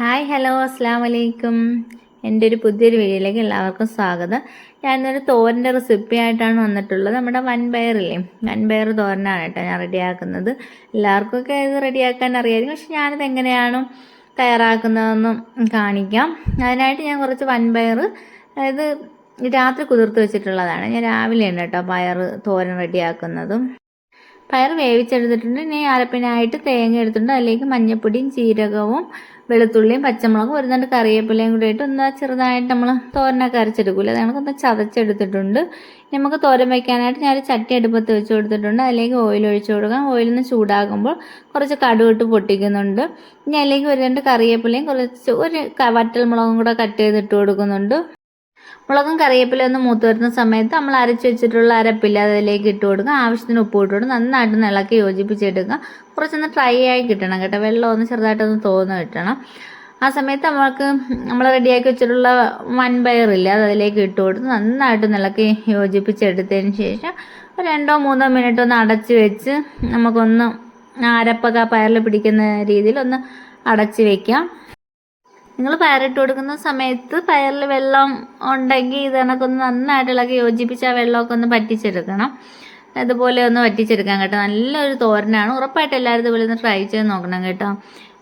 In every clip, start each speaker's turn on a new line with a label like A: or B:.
A: Hi hello അസ്സാം വലൈക്കും എന്റെ ഒരു പുതിയൊരു വീഡിയോയിലേക്ക് എല്ലാവർക്കും സ്വാഗതം. ഞാനൊരു തോരന്റെ റെസിപ്പി ആയിട്ടാണ് വന്നിട്ടുള്ളത്. നമ്മുടെ വൻപയറില്ലേ വൻപയർ തോരനാണ് കേട്ടോ ഞാൻ റെഡിയാക്കുന്നത്. എല്ലാവർക്കൊക്കെ ഇത് റെഡിയാക്കാൻ അറിയായിരിക്കും പക്ഷെ ഞാനിത് എങ്ങനെയാണ് തയ്യാറാക്കുന്നതെന്നും കാണിക്കാം. അതിനായിട്ട് ഞാൻ കുറച്ച് വൻപയർ അതായത് രാത്രി കുതിർത്ത് വെച്ചിട്ടുള്ളതാണ്. ഞാൻ രാവിലെയാണ് കേട്ടോ പയർ തോരൻ റെഡിയാക്കുന്നതും. പയർ വേവിച്ചെടുത്തിട്ടുണ്ട്. ഇനി അരപ്പിനായിട്ട് തേങ്ങ എടുത്തിട്ടുണ്ട്. അതിലേക്ക് മഞ്ഞപ്പൊടിയും ജീരകവും വെളുത്തുള്ളിയും പച്ചമുളകും ഒരു രണ്ട് കറിവേപ്പിലയും കൂടി ഇട്ട് ഒന്ന് ചെറുതായിട്ട് നമ്മൾ തോരനൊക്കെ അരച്ചെടുക്കില്ല അത് കണക്കൊന്ന് ചതച്ചെടുത്തിട്ടുണ്ട്. നമുക്ക് തോരൻ വയ്ക്കാനായിട്ട് ഞാൻ ഒരു ചട്ടി അടുപ്പത്ത് വെച്ച് കൊടുത്തിട്ടുണ്ട്. അതിലേക്ക് ഓയിൽ ഒഴിച്ചു കൊടുക്കാം. ഓയിൽ നിന്ന് ചൂടാകുമ്പോൾ കുറച്ച് കടുവിട്ട് പൊട്ടിക്കുന്നുണ്ട്. ഇനി അതിലേക്ക് ഒരു രണ്ട് കറിവേപ്പിലയും കുറച്ച് ഒരു വറ്റൽ മുളകും കൂടെ കട്ട് ചെയ്തിട്ട് കൊടുക്കുന്നുണ്ട്. മുളകും കറിവേപ്പില ഒന്ന് മൂത്ത് വരുന്ന സമയത്ത് നമ്മൾ അരച്ച് വെച്ചിട്ടുള്ള അരപ്പില്ല അതിലേക്ക് ഇട്ട് കൊടുക്കുക. ആവശ്യത്തിന് ഉപ്പ് ഇട്ട് കൊടുക്കുക. നന്നായിട്ട് ഇളക്കി യോജിപ്പിച്ചെടുക്കുക. കുറച്ചൊന്ന് ഡ്രൈ ആയി കിട്ടണം കേട്ടോ. വെള്ളം ഒന്ന് ചെറുതായിട്ടൊന്ന് തോന്നു കിട്ടണം. ആ സമയത്ത് നമ്മൾക്ക് നമ്മൾ റെഡിയാക്കി വെച്ചിട്ടുള്ള വൻപയറില്ല അത് അതിലേക്ക് ഇട്ട് കൊടുത്ത് നന്നായിട്ട് ഇളക്കി യോജിപ്പിച്ചെടുത്തതിന് ശേഷം ഒരു രണ്ടോ മൂന്നോ മിനിറ്റ് ഒന്ന് അടച്ച് വെച്ച് നമുക്കൊന്ന് അരപ്പൊക്കെ പയറിൽ പിടിക്കുന്ന രീതിയിൽ ഒന്ന് അടച്ച് വെക്കാം. നിങ്ങൾ പയറിട്ട് കൊടുക്കുന്ന സമയത്ത് പയറിൽ വെള്ളം ഉണ്ടെങ്കിൽ ഇത് കണക്കൊന്ന് നന്നായിട്ട് യോജിപ്പിച്ച് ആ വെള്ളമൊക്കെ ഒന്ന് പറ്റിച്ചെടുക്കണം അതുപോലെ ഒന്ന് വറ്റിച്ചെടുക്കാൻ കേട്ടോ. നല്ലൊരു തോരനാണ്. ഉറപ്പായിട്ട് എല്ലാവരും ഇതുപോലെ ഒന്ന് ട്രൈ ചെയ്ത് നോക്കണം കേട്ടോ.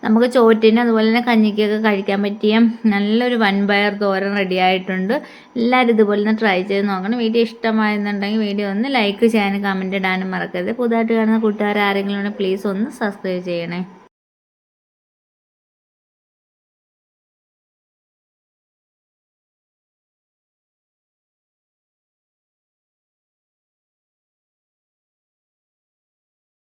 A: നമുക്ക് ചോറ്റിന് അതുപോലെ തന്നെ കഞ്ഞിക്കൊക്കെ കഴിക്കാൻ പറ്റിയ നല്ലൊരു വൻപയർ തോരൻ റെഡി ആയിട്ടുണ്ട്. എല്ലാവരും ഇതുപോലെ ഒന്ന് ട്രൈ ചെയ്ത് നോക്കണം. വീഡിയോ ഇഷ്ടമായിരുന്നുണ്ടെങ്കിൽ വീഡിയോ ഒന്ന് ലൈക്ക് ചെയ്യാനും കമന്റ് ഇടാനും മറക്കരുത്. പുതുതായിട്ട് കാണുന്ന കൂട്ടുകാർ ആരെങ്കിലും പ്ലീസ് ഒന്ന് സബ്സ്ക്രൈബ് ചെയ്യണേ.